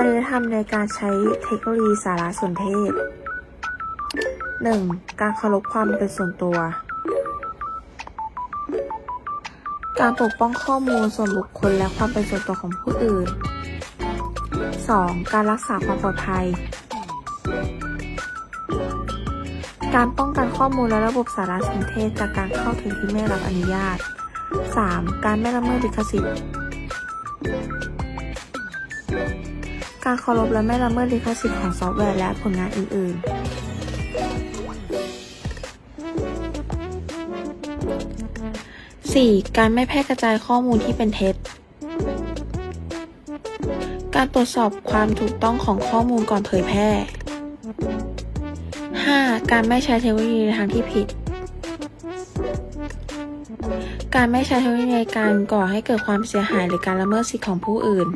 จริยธรรมในการใช้เทคโนโลยีสารสนเทศ 1. การเคารพความเป็นส่วนตัว การปกป้องข้อมูลส่วนบุคคลและความเป็นส่วนตัวของผู้อื่น 2. การรักษาความปลอดภัย การป้องกันข้อมูลและระบบสารสนเทศจากการเข้าถึงที่ไม่ได้รับอนุญาต 3. การไม่ละเมิดลิขสิทธิ์ การเคารพและไม่ละเมิดลิขสิทธิ์ของซอฟต์แวร์และผลงานอื่น ๆ 4. การไม่แพร่กระจายข้อมูลที่เป็นเท็จ การตรวจสอบความถูกต้องของข้อมูลก่อนเผยแพร่ 5. การไม่ใช้เทคโนโลยีในทางที่ผิด การไม่ใช้เทคโนโลยีในการก่อให้เกิดความเสียหายหรือการละเมิดสิทธิของผู้อื่น